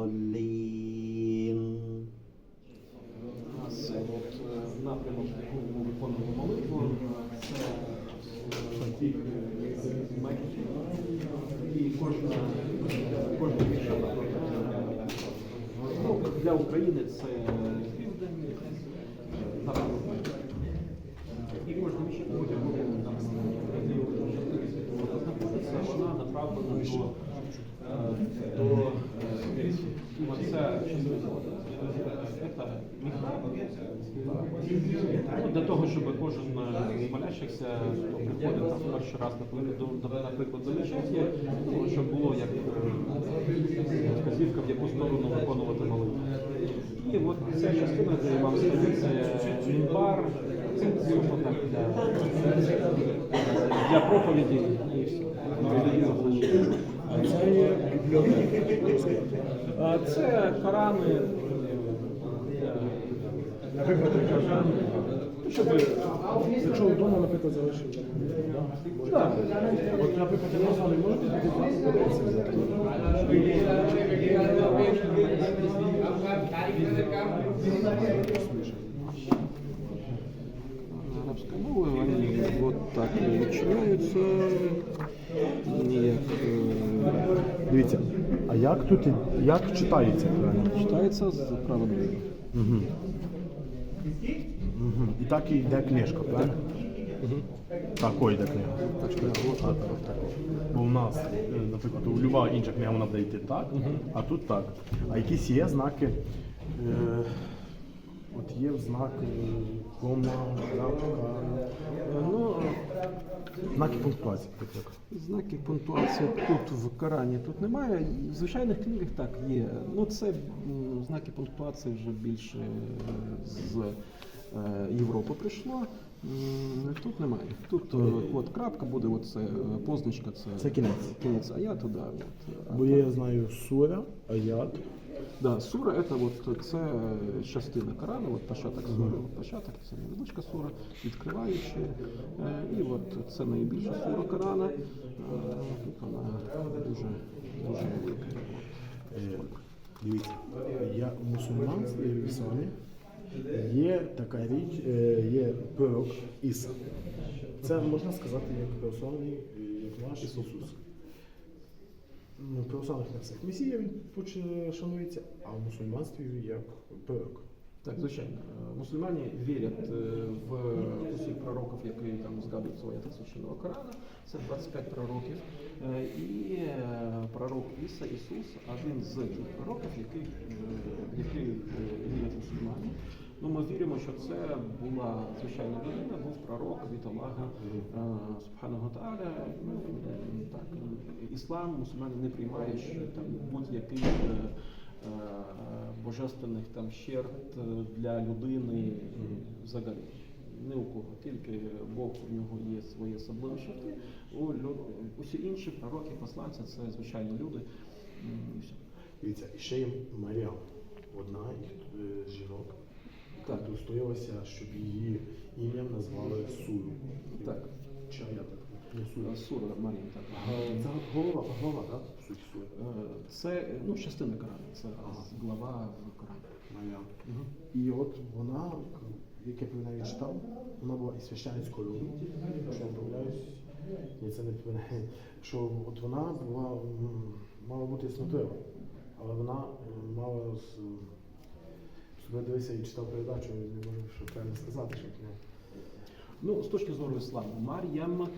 Е, е, ми виконуємо молитву, це І кожна кожна для України це південь, І кожна віша буде там знаходиться, вона направлена до, е, до е, оце, що називається, це міхраб. Ну, для того, щоб кожен з молящихся, хто приходить там перший раз, наприклад, ну, щоб було як е, вказівка, в яку сторону виконувати молитву. І от ця частина, де вам стоїть, це мінбар, це так для, для проповіді і все. Це є Це Корани, е, Наприклад, Коран, ну, щоб якщо вдома, наприклад, залишив. Так. От, наприклад, я названий, можете подивитися взяти? арабской мовы, они вот так начинаются. Ніяк е, Дивіться, а як тут, як читається правильно? читається з права. Угу. Угу. І так і йде книжка, правильно? Так, Такої йде книга. Бо в нас, е, наприклад, у люба інша книга вона буде йти так, а тут так. А якісь є знаки. Е, от є знак е, кома, крапка. Е, Ну, Знаки пунктуації, знаки пунктуації тут в Корані тут немає. В звичайних книгах так є. Ну це знаки пунктуації вже більше з е, Європи прийшло. Тут немає. Тут е, от крапка буде, оце е, позначка, це, Це кінець. кінець, а я туди. От. А Бо я знаю сура, аят. Да, сура это вот це частина Корану, от початок сури, от початок це невеличка сура, відкриваючи. Е, І от це найбільша сура Корана. Е, Тут вона дуже, дуже велика. Е, Дивіться, я в мусульманстві в ісламі є така річ, е, є пророк Іса. Це можна сказати як православний, е, як наш Ісус. Ну, в православних версіях Месія він поч- шанується, а в мусульманстві як пророк. Так, звичайно. Е, Мусульмані вірять е, в усіх пророків, які там згадуються в аятах священного Корана. Це 25 пророків. Е, І пророк Іса Ісус один з тих пророків, яких, е, вірять мусульмані. Ну, ми віримо, що це була звичайна людина, був пророк від Аллаха Субханого Тааля. Ну, так, іслам мусульмани не приймають що там будь-яких е, божественних там щерт е, для людини взагалі. Не у кого, тільки Бог у нього є свої особливі черти. У усі інші пророки, посланці це звичайні люди. І. Дивіться, і ще є Маріам, одна із е, з жінок, яка Так. достоялася, щоб її ім'ям назвали Сую. Так. Чи аят? Не Е, Сура Марія, так. Це голова, голова, так? Суть Сури. Е, Це ну, частина Корану, це глава в Корані. Маріам. І от вона, як я про неї читав, вона була і священницькою роду, якщо я помиляюсь, ні, це не помиляю, що от вона була, мала бути яснотою, але вона мала з себе дивився і читав передачу, не можу що правильно сказати, щоб не. Ну, з точки зору ісламу, Мар'ям, е,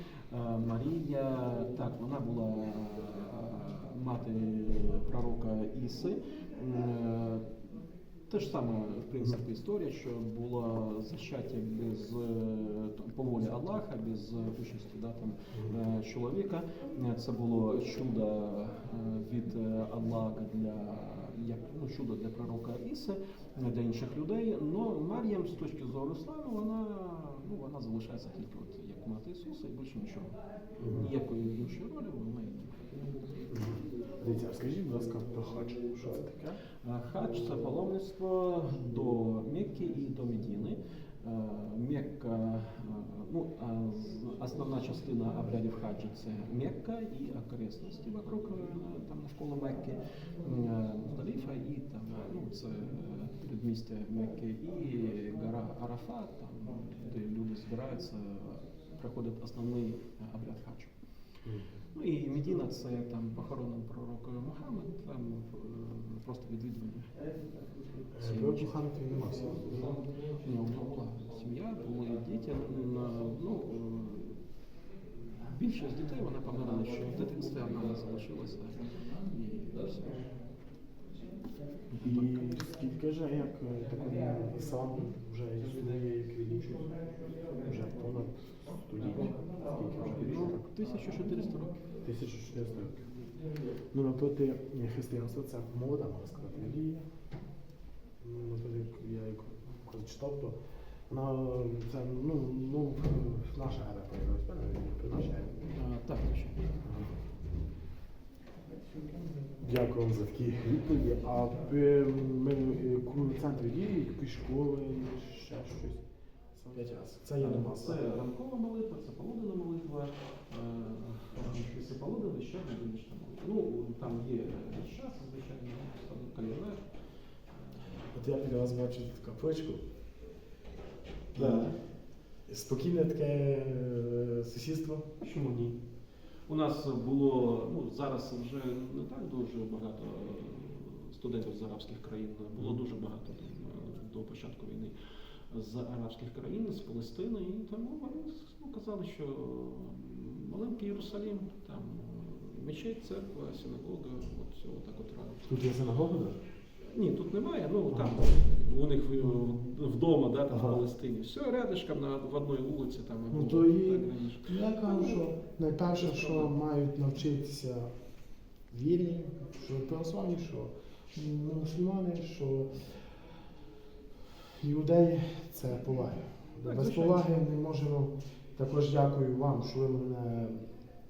Марія, так, вона була е, мати пророка Іси. Е, Те ж саме, в принципі, історія, що було зачаття без е, по волі Аллаха, без участі да, там, е, чоловіка. Е, Це було чудо е, від е, Аллаха для як ну, чудо для пророка Іси, е, для інших людей. Но Мар'ям з точки зору ісламу, вона, ну, вона залишається тільки от, мати Ісуса і більше нічого. Ніякої іншої ролі в неї немає. Дивіться, а скажіть, будь ласка, про хадж. Що це таке? Е, Хадж це паломництво до Мекки і до Медіни. Е, Мекка, е, ну, основна частина обрядів хаджа це Мекка і окресності вокруг там навколо Мекки, Муздаліфа і там, ну, це передмістя Мекки і гора Арафат, там, де люди збираються, проходить основний е, обряд хаджу. Ну і Медіна це там похоронений пророка Мухаммед, там е, просто відвідування. Ви Мухаммед він не мав сім'ї. Ні, у нього була сім'я, були діти. Ну, е, більшість дітей вона померла ще в дитинстві, а вона залишилася. І все. І скільки вже як е, такий іслам вже існує як релігія? Вже понад вже Ну, років? 1400 років. 1400 років. Ну, напроти е, християнство це молода, можна сказати, релігія. Ну, Напроти, як я як коли читав, то вона е, це ну, ну наша ера появилась. При нашій ері. Так, звичайно. Дякую вам за такі відповіді. А е, ми е, центрі дії, якісь школи, ще щось. П'ять раз. Це є намаз. Це ранкова молитва, це полуденна молитва. Е, Після полуденної ще годинична молитва. Ну, там є час, звичайно, там календар. От я біля вас бачу таку капличку. Да. Спокійне таке е, сусідство. Чому ні? У нас було, ну зараз вже не так дуже багато студентів з арабських країн, було дуже багато там, е, до початку війни з арабських країн, з Палестини, і тому вони ну, казали, що маленький Єрусалім, там е, мечеть, церква, синагога, от все так от радо. Тут є синагога, так? Ні, тут немає, ну там у них вдома, да, там Ага. в Палестині. Все рядышком на в одній вулиці, там Ну, то і- так. Я кажу, що найперше, що мають навчитися вірні, що православні, що мусульмани, що іудеї це повага. Без поваги не можемо. Також дякую вам, що ви мене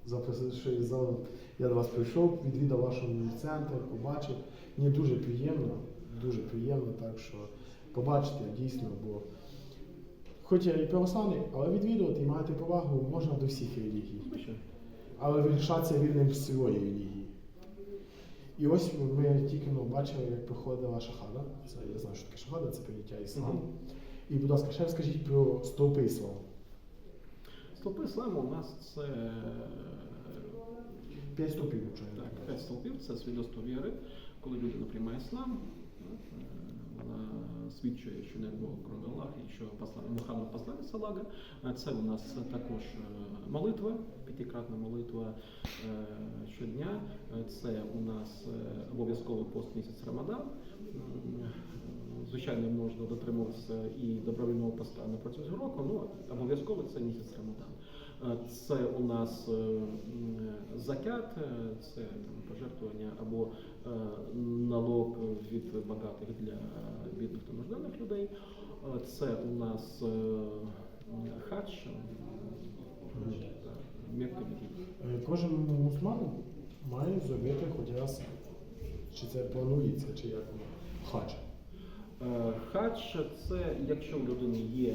запросили і. Я до вас прийшов, відвідав ваш центр, побачив. Мені дуже приємно, дуже приємно, так що побачити дійсно, бо хоч я і православний, але відвідувати і мати повагу можна до всіх релігій. Але вирішатися вільним своєї релігії. І ось ми тільки ну, бачили, як проходила шахада. Це я знаю, що таке шахада, це прийняття ісламу. І, будь ласка, ще розкажіть про стовпи ісламу. Стовпи ісламу у нас це П'ять стовпів, так, п'ять стовпів це свідоцтво віри. Коли людина приймає іслам, е, свідчує, що не було крім Аллаха, і що посла- Мухаммад посланець Аллаха. Це у нас також е, молитва, п'ятикратна молитва е, щодня. Е, Це у нас обов'язковий пост місяць Рамадан. Звичайно, можна дотримуватися і добровільного поста на протязі року, ну обов'язково це місяць Рамадан. Е, Це у нас е, закят, е, це там, пожертвування або налог від багатих для бідних та нужденних людей. Це у нас хадж, Кожен мусульманин має зробити хоч раз, чи це планується, чи як хадж. Е, Хадж це якщо у людини є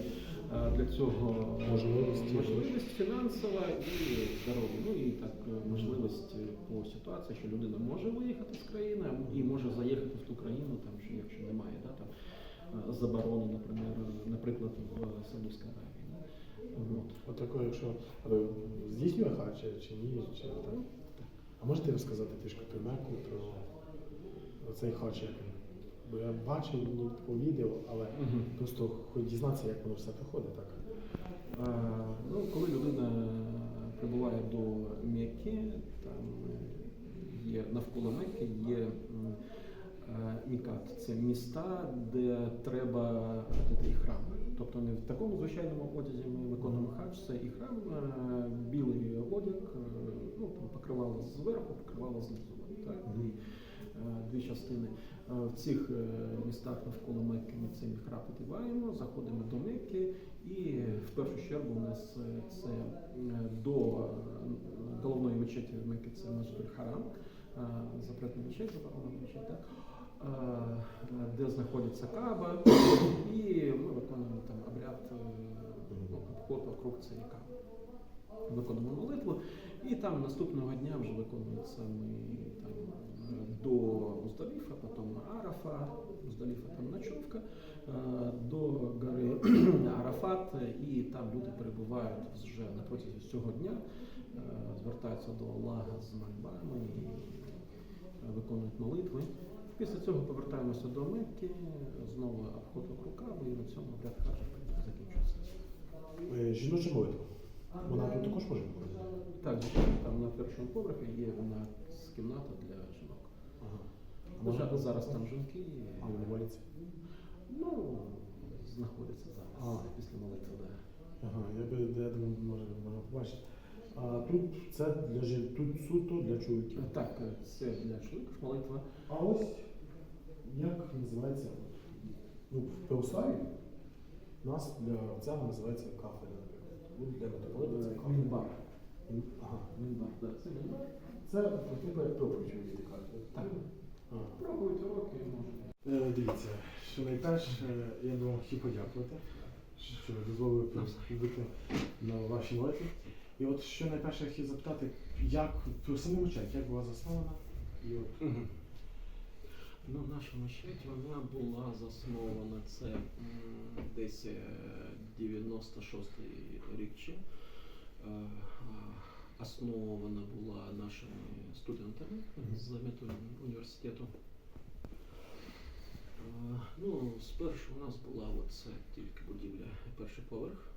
е, для цього Можливості. можливість фінансова і здоров'я. Ну і так е, можливість по ситуації, що людина може виїхати з країни і може заїхати в ту країну, там що якщо немає да, там, заборони, наприклад, наприклад, в Саудівській Аравії. От. Такое, якщо здійснює хадж, чи- ні, чи так. А можете розказати трішки про Мекку, про цей хадж, як він? Бо я бачив ну, по відео, але Мгм. просто хоч дізнатися, як воно все проходить, так? Е, Ну, коли людина прибуває до Мекки, там е, є навколо Мекки є е, Мікат. це міста, де треба і храм. Тобто не в такому звичайному одязі ми виконуємо хадж, це і храм, е, білий одяг, е, ну, покривало зверху, покривало знизу. Так? Е, дві частини. Е, В цих е, містах навколо Мекки ми цей міхраб одягаємо, заходимо до Мекки, і в першу чергу у нас е, це е, до е, головної мечеті в Мекки це Масджид Харам, е, запретна мечеть, заборонена мечеть, так? Е, де знаходиться Каба, і ми виконуємо там обряд е, ну, обход вокруг цієї Каби. Виконуємо молитву, і там наступного дня вже виконується ми е, до Уздаліфа, потім Арафа, Уздаліфа там ночовка, е, до гори Арафат, і там люди перебувають вже на протязі цього дня, е, звертаються до Аллаха з мольбами і е, виконують молитви. Після цього повертаємося до Мекки, знову обход вокруг Каби, і на цьому обряд хаджа в принципі, закінчується. Жіноча молитва. Вона тут також може бути. Так, там на першому поверхі є у нас кімната для. Може зараз там жінки, А вони ну, знаходяться зараз А. після молитви. Ага, я би я думаю, може, можна побачити. А тут це для жін, тут суто для чоловіків. Так, це для чоловіків молитва. А ось як називається? Ну, в у нас для цього називається кафедра, наприклад. Для митрополита це кафедра. Мінбар. Ага. Мінбар, так, це мінбар. Це типу як проповідь. Так. Пробують уроки, може. Е, Дивіться, що найперше, я би вам хотів подякувати, що ви дозволили бути на вашій молитві. І от що найперше я хотів запитати, як про саму мечеть, як була заснована? І от, Ну, наша мечеть вона була заснована це десь е, 96-й рік ще. Е, е, Основана була нашими студентами з університету. Ну, спершу у нас була оце тільки будівля, перший поверх.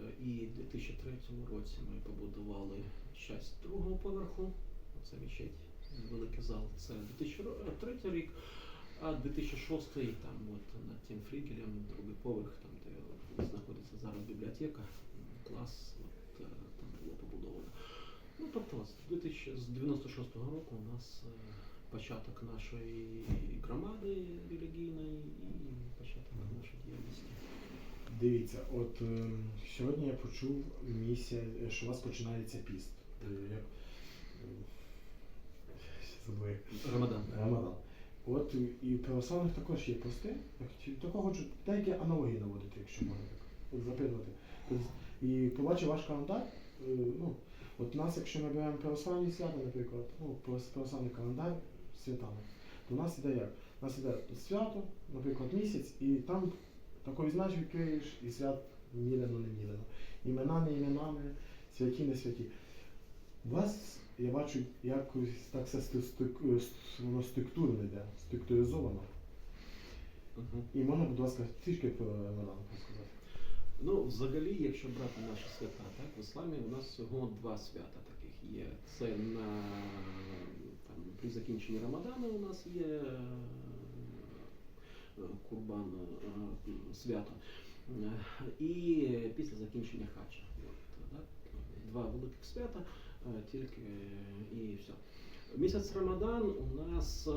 Е, І в 2003 році ми побудували часть другого поверху. Це мечеть, великий зал. Це 2003 рік, а 2006 там от над тим флігелем, другий поверх, там де знаходиться зараз бібліотека, клас, от, е, там було побудовано. Ну, тобто з 2000 96-го року у нас е, початок нашої громади релігійної і початок нашої діяльності. Дивіться, от е, сьогодні я почув місія, е, що у вас починається піст. Е, Як, е, забув як. Рамадан. Рамадан. От і- в православних також є пости. Я хотів хочу деякі аналогії наводити, якщо можна так. От запитувати. Тобто, І побачив ваш календар. е, Ну, от нас, якщо ми беремо православні свята, наприклад, ну, православний календар святами, то у нас іде як? У нас іде свято, наприклад, місяць, і там такий знач відкриєш, і свят мілено, не мілено. Імена не іменами, святі, не святі. У вас, я бачу, якось так все воно структурно йде, структуризовано. Мгм. І можна, будь ласка, трішки про Рамадан розказати. Ну, взагалі, якщо брати наші свята, так, в ісламі у нас всього два свята таких є. Це на там, при закінченні Рамадану у нас є е, Курбан е, свято. І після закінчення хаджа. От, так, Два великих свята, е, тільки і все. Місяць Рамадан у нас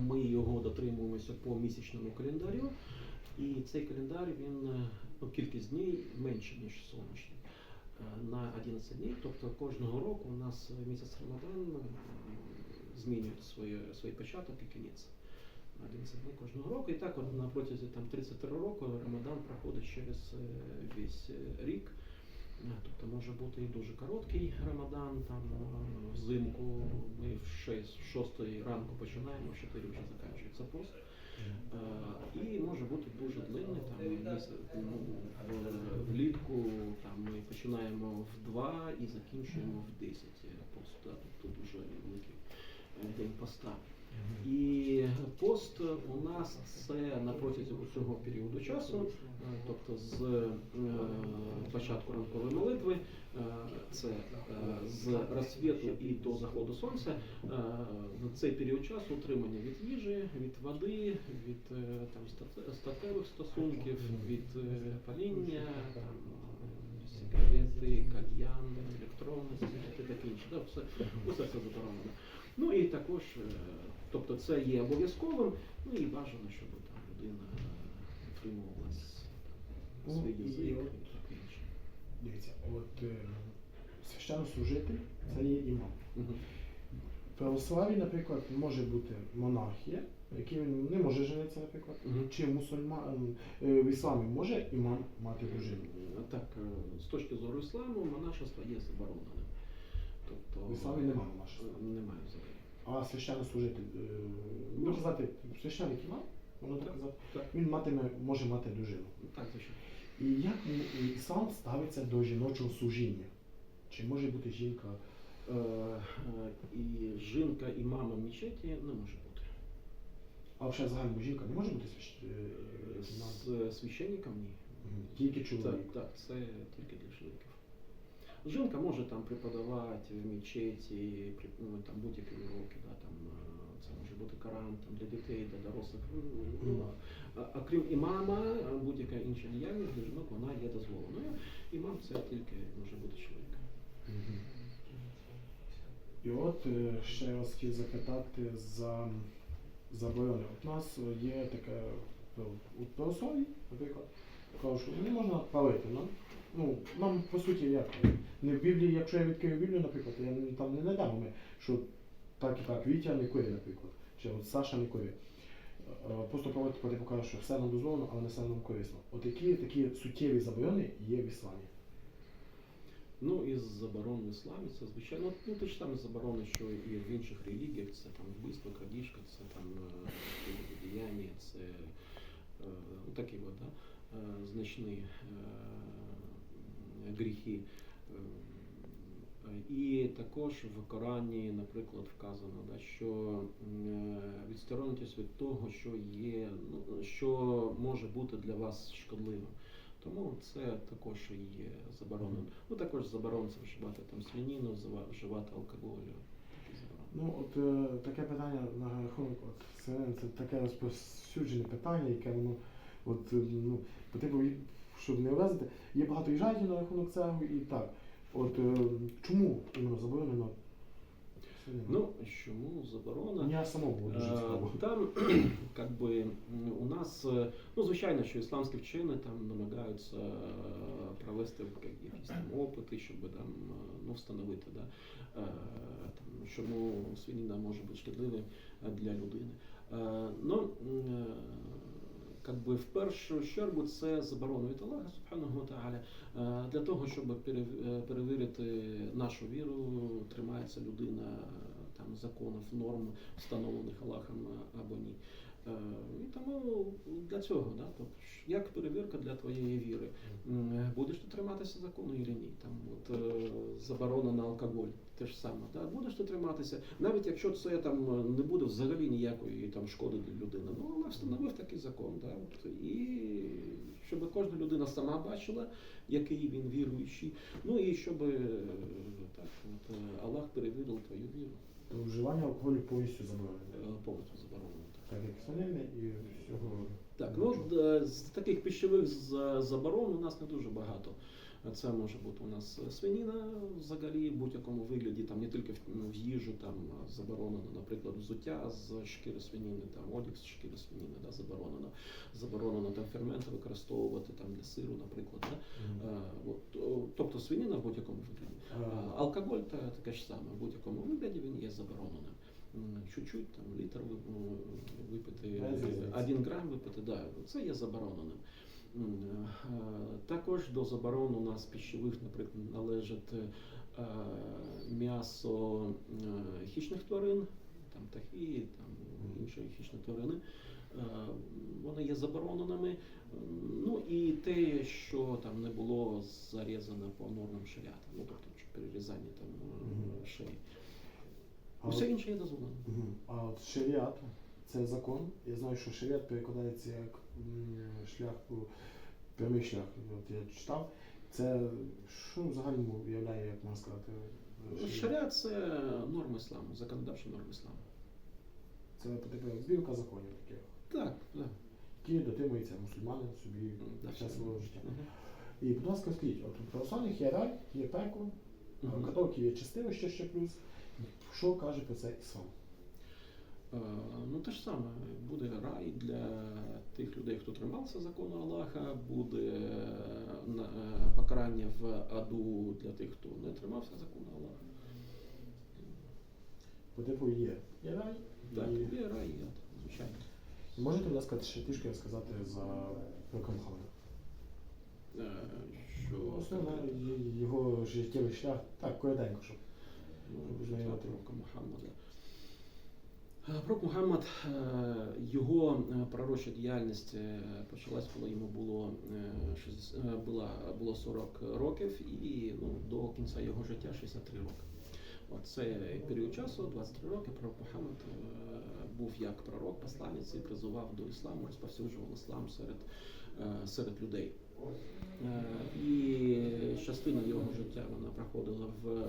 ми його дотримуємося по місячному календарю. І цей календар він е, ну, кількість днів менше, ніж сонячний. Е, На 11 днів, тобто кожного року у нас е, місяць Рамадан змінює своє, свій початок і кінець. На 11 днів кожного року. І так от на протязі там, 33 року Рамадан проходить через весь рік. Тобто може бути і дуже короткий Рамадан, там взимку ми в 6, 6 ранку починаємо, в 4 вже закінчується пост. Е, І може бути дуже длинний, там ну, влітку там ми починаємо в 2 і закінчуємо в 10 поста, Да, тобто дуже великий е, день поста. І пост у нас це на протязі усього періоду часу, е, тобто з е, початку ранкової молитви, е, це е, з розсвіту і до заходу сонця. е, цей період часу утримання від їжі, від води, від е, там статевих стосунків, від е, паління, сигарети, кальян, електронні сигарети, таке інше. Да, все, усе це заборонено. Ну і також, е, тобто це є обов'язковим, ну і бажано, щоб там людина утримувалась Ну, свій язик. Дивіться, от е, священнослужитель це є імам. В православі, наприклад, може бути монархія, який він не може женитися, наприклад. Чи мусульман е, в ісламі може імам мати дружину? Е, Так, е, з точки зору ісламу, монашество є забороненим. Тобто В ісламі немає е, Немає взагалі. А священнослужитель, е, можна сказати, священник імам, можна так казати, так. він матиме, може мати дружину. Так, звичайно. І як м- іслам ставиться до жіночого служіння? Чи може бути жінка? Е, е, І жінка імама мечеті не може бути. А взагалі загально жінка не може бути свящ... е, імам? З священником ні. Тільки чоловік. Так, так, це тільки для чоловіків. Жінка може там преподавати в мечеті, ну, там будь-які уроки, да, там, е, це може бути Коран там, для дітей, для дорослих. Ну, ну, Мгм. а, а крім імама, е, будь-яка інша діяльність для жінок вона є дозволеною. Імам це тільки може бути чоловік. І от е, ще раз хотів запитати за заборони. От у нас є таке ну, у православі, наприклад, що не можна палити. Ну, нам по суті як? Не в Біблії, якщо я відкрию Біблію, наприклад, я там не знайдемо ми, що так і так, Вітя не курить, наприклад, чи от Саша не курить. Просто палити типу каже, що все нам дозволено, але не все нам корисно. От такі суттєві заборони є в ісламі? Ну, із заборон в ісламі це звичайно, ну ти ж там заборони, що і в інших релігіях, це там вбивство, крадіжка, це там е, діяння, це е, ну, такі от, да, е, значні гріхи. Е, І також в Корані, наприклад, вказано, да, що е, відсторонитесь від того, що є, ну, що може бути для вас шкідливим. Тому це також є заборонено. Ну також заборонено вживати там свиніну, вжива- вживати заборони. Ну, от е, таке питання на рахунок, от це, це таке розповсюджене питання, яке воно, от, е, ну, і- щоб не вразити, є багато їжджайтів на рахунок цього і так. От е, чому іменно заборонено? Ну чому заборона? Мені самому було дуже Е, цікаво. Там как би у нас, е, ну звичайно, що ісламські вчені там намагаються е, провести як- якісь там опити, щоб там ну, встановити, да, там, чому свинина може бути шкідливою е, для людини. Ну, м, е, как би в першу чергу це заборона від Аллаха Субхану ва Е, Для того, щоб е, перевірити нашу віру, тримається людина е, там законів, норм, встановлених Аллахом або ні. Е, І тому для цього, да, тобто, як перевірка для твоєї віри. Е, Будеш ти триматися закону чи ні? Там от е, заборона на алкоголь, те ж саме. Да? Будеш ти триматися, навіть якщо це там не буде взагалі ніякої там шкоди для людини. Ну але встановив такий закон. Да? От, і щоб кожна людина сама бачила, який він віруючий. Ну і щоб так, от, Аллах перевірив твою віру. Вживання алкоголю повністю заборонено. Повністю заборонено. Так. І всього. Ну е, з таких пищових заборон у нас не дуже багато. Це може бути у нас свиніна взагалі в будь-якому вигляді, там не тільки в, в їжу, там заборонено, наприклад, взуття з шкіри свиніни, там одяг з шкіри свиніни, да, заборонено. Заборонено там ферменти використовувати там для сиру, наприклад. Да? Е, от, тобто свиніна в будь-якому вигляді. А, А Алкоголь та таке ж саме, в будь-якому вигляді він є забороненим. М, Чуть-чуть, там літр ну, випити, різниці. один грам випити, да, це є забороненим. Також до заборон у нас пищових, наприклад, належить е, м'ясо е, хищних тварин, там птахи, там інші хищні тварини. Вони є забороненими. Ну і те, що там не було зарізано по нормам шаріата, ну тобто перерізання там шиї. А Усе інше є дозволено. Мгм. А от шаріат це закон. Я знаю, що шаріат перекладається як м, шлях по прямий шлях. От я читав. Це що в загальному являє, як можна сказати, шаріат? Шаріат це норми ісламу, законодавчі норми ісламу. Це типу збірка законів таких, Так, так. які дотримуються мусульмани собі Да, все. свого життя. Мгм. І, будь ласка, скажіть, от у православних є рай, є пекло, а у Мгм. католиків є чистилище ще плюс. Що каже про це іслам? Е, Ну, те ж саме, буде рай для тих людей, хто тримався закону Аллаха, буде е, е, покарання в аду для тих, хто не тримався закону Аллаха. По типу є. Є рай, Так, і є рай, ад, звичайно. можете, будь ласка, ще трішки розказати за пророка Мухаммада? Е, Що Основне його життєвий шлях. Так, коротенько, щоб. Пророка Мухаммада. Е, Пророк Мухаммад, е, його е, пророча діяльність почалась, коли йому було, було 40 років, і ну, до кінця його життя 63 роки. От це період часу, 23 роки, пророк Мухаммад був як пророк, посланець і призивав до ісламу, розповсюджував іслам серед, серед людей. І частина його життя вона проходила в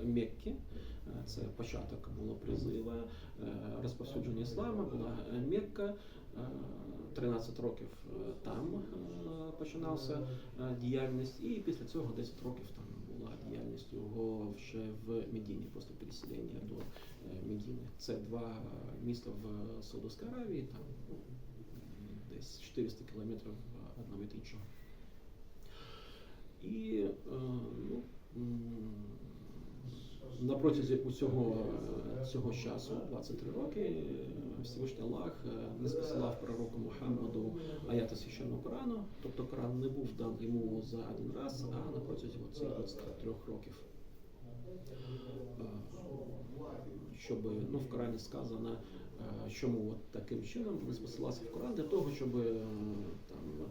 е, Меккі. Е, Це початок було призиву, е, розповсюдження ісламу, була е, Мекка. Е, 13 років е, там е, починався е, діяльність, і після цього 10 років там була діяльність його вже в Медіні, після переселення до е, Медіни. Це два міста в Саудовській Аравії, там ну, десь 400 кілометрів одного від іншого. І е, ну, на протязі усього е, цього часу, 23 роки, е, Всевишній Аллах е, не спосилав пророку Мухаммаду аяти священного Корану, тобто Коран не був дан йому за один раз, а на протязі цих 23 років. Щоб ну, в Корані сказано, чому от таким чином не спосилався в Коран для того, щоб там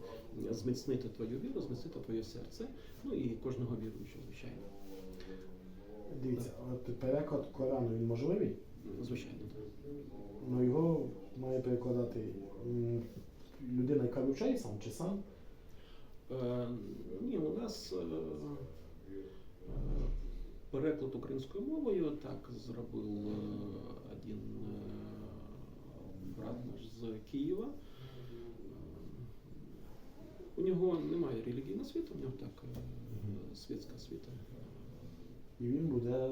зміцнити твою віру, зміцнити твоє серце, ну і кожного віруючого, звичайно. Дивіться, от переклад Корану він можливий, Звичайно, так. але його має перекладати м, людина, яка вивчає сам чи сам. Е, ні, у нас е, е, переклад українською мовою так зробив е, один е, брат наш з Києва. Е, У нього немає релігійної освіти, у нього так е, світська освіта. І він буде,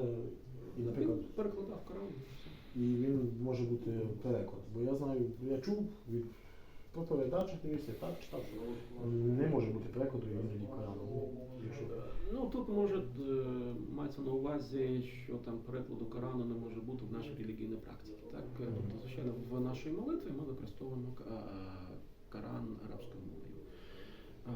і, наприклад, Він перекладав Коран. і він може бути переклад. Бо я знаю, я чув від про передачах дивився, так читав, що не може бути перекладу іноді Корану. Ну, Якщо Ну тут може е, мається на увазі, що там перекладу Корану не може бути в нашій релігійній практиці. Так, Е, тобто, звичайно, в нашій молитві ми використовуємо е, Коран арабською мовою. Е,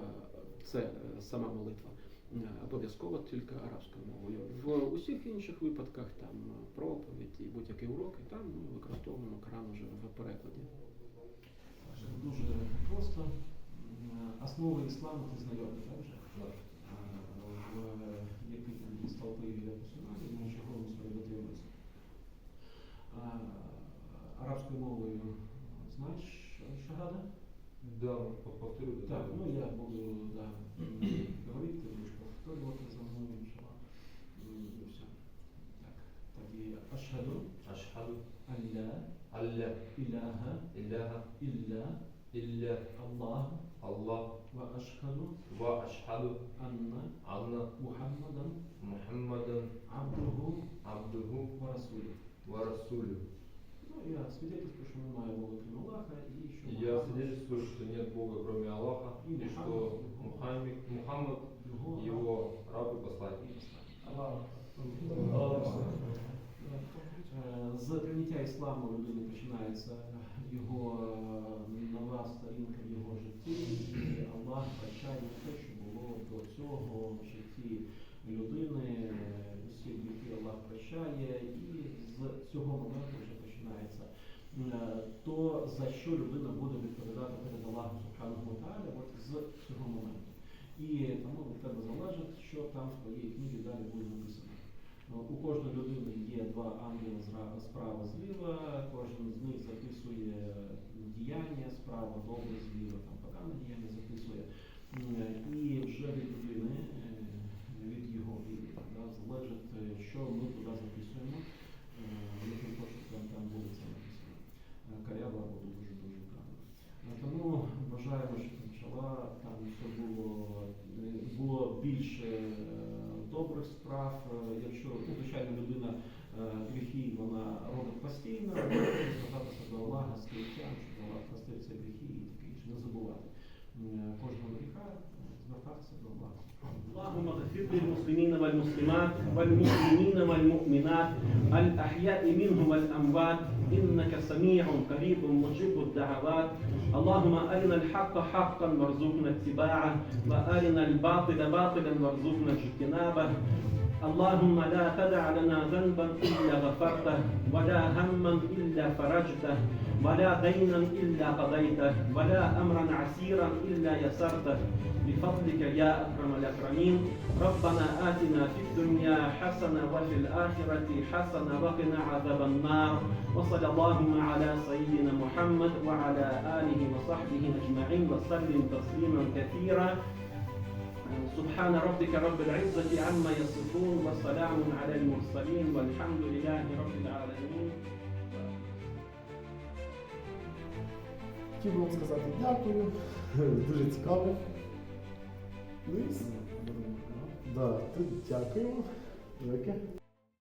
Це е, сама молитва. Е, Обов'язково тільки арабською мовою. В усіх інших випадках там е, проповідь і будь-які уроки, там ми використовуємо Коран вже в перекладі. Дуже просто. Е, Основи ісламу ти знайомі, так вже? в який там стовпи мусульманів, ми чого мусили дотримуватися. А, Арабською мовою знаєш шагада? Да, повторю. Так, ну я буду да, говорити, повторювати тоді ашхаду Ашхаду алля алля ілляха ілляха ілля ілля Аллах Аллах ва ашхаду ва ашхаду анна анна Мухаммадан Мухаммадан абдуху абдуху ва расулю. ва расулю. Ну, я свидетельствую, что немає Бога крім Аллаха, і що Я Мухаммад свидетельствую, что нет Бога кроме Аллаха, И и что Мухаммад, Мухаммад його его раб и посланник. Аллах. Е, З прийняття ісламу людини починається його е, нова сторінка в його житті, і Аллах прощає все, що було до цього в житті людини, е, усі гріхи Аллах прощає, і з цього моменту вже починається е, то, за що людина буде відповідати перед Аллахом Субханаху Тааля, от з цього моменту. І тому від тебе залежить, що там в твоїй книгі далі буде написано. У кожної людини є два ангели справа зліва, кожен з них записує діяння справа, добре зліва, там погане діяння записує. І вже від людини, е, від його віри, да, залежить, е, що ми туди записуємо. Е, не хочемо, там, буде це написано. Коряво або дуже-дуже. Е, Тому вважаємо, що почала там все було, було більше добрих справ. Е, Якщо ну, звичайно людина е, гріхи вона робить постійно, але звертатися до Аллаха з каяттям, щоб Аллах простив ці гріхи і таке інше, не забувати. М, Кожного гріха е, звертатися до Аллаха. اللهم اغفر للمسلمين والمسلمات والمؤمنين والمؤمنات الأحياء منهم والأموات إنك سميع قريب مجيب الدعوات اللهم أرنا الحق حقا وارزقنا اتباعه وأرنا الباطل باطلا وارزقنا اجتنابه. اللهم لا تدع لنا ذنبا إلا غفرته ولا هما إلا فرجته. ولا دينا إلا قضيته ولا أمرا عسيرا إلا يسرته. بفضلك يا أكرم الأكرمين ربنا آتنا في الدنيا حسنة وفي الآخرة حسنة وقنا عذاب النار. وصلى اللهم على سيدنا محمد وعلى آله وصحبه أجمعين وسلم تسليما كثيرا. سبحان ربك رب العزة عما يصفون وسلام على المرسلين والحمد لله رب العالمين. Хотів би вам сказати дякую. Дуже цікаво. Ну і. Да, дякуємо.